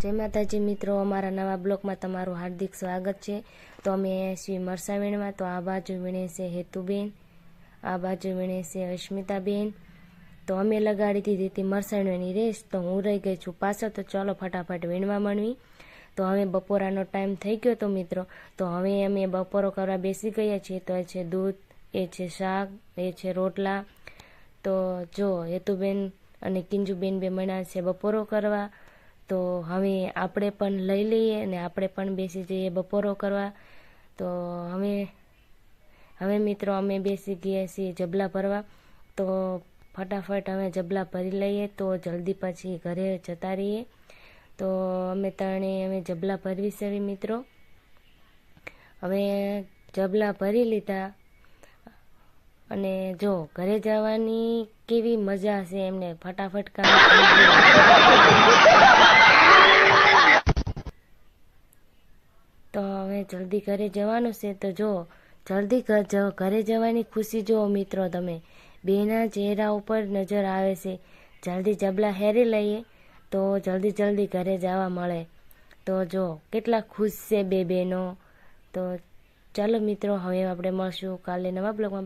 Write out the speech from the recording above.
જય માતાજી મિત્રો, અમારા નવા બ્લોકમાં તમારું હાર્દિક સ્વાગત છે. તો અમે શ્રી મરસાવીણમાં તો આ બાજુ વીણે છે હેતુબેન, આ બાજુ વીણે છે અસ્મિતાબેન તો અમે લગાડી દીધી હતી મરસાણીની રેસ, તો હું રહી ગઈ છું પાછો તો ચાલો ફટાફટ વીણવા માંડવી. તો હવે બપોરાનો ટાઈમ થઈ ગયો તો મિત્રો, તો હવે અમે બપોરો કરવા બેસી ગયા છીએ, તો એ છે દૂધ, એ છે શાક, એ છે રોટલા. તો જો હેતુબેન અને કિંજુબેન બે મણા છે બપોરો કરવા. તો હવે આપણે પણ લઈ લઈએ અને આપણે પણ બેસી જઈએ બપોરો કરવા. તો હવે હવે મિત્રો અમે બેસી ગયા છીએ જબલા ભરવા. તો ફટાફટ અમે જબલા ભરી લઈએ તો જલ્દી પછી ઘરે જતા રહીએ. તો અમે ત્રણે અમે જબલા ભરવી છે મિત્રો. હવે જબલા ભરી લીધા. અને જો ઘરે જવાની કેવી મજા છે એમને ફટાફટ કામ થઈ ગયું. તો હવે જલ્દી ઘરે જવાનું છે. તો જો, જલ્દી ઘરે જવાની ખુશી જુઓ મિત્રો તમે. બેના ચહેરા ઉપર નજર આવે છે. જલ્દી જબલા હેરી લઈએ તો જલ્દી જલ્દી ઘરે જવા મળે. તો જો, કેટલા ખુશ છે બે બહેનો તો ચાલો મિત્રો, હવે આપણે મળશું કાલે નવા બ્લોગમાં.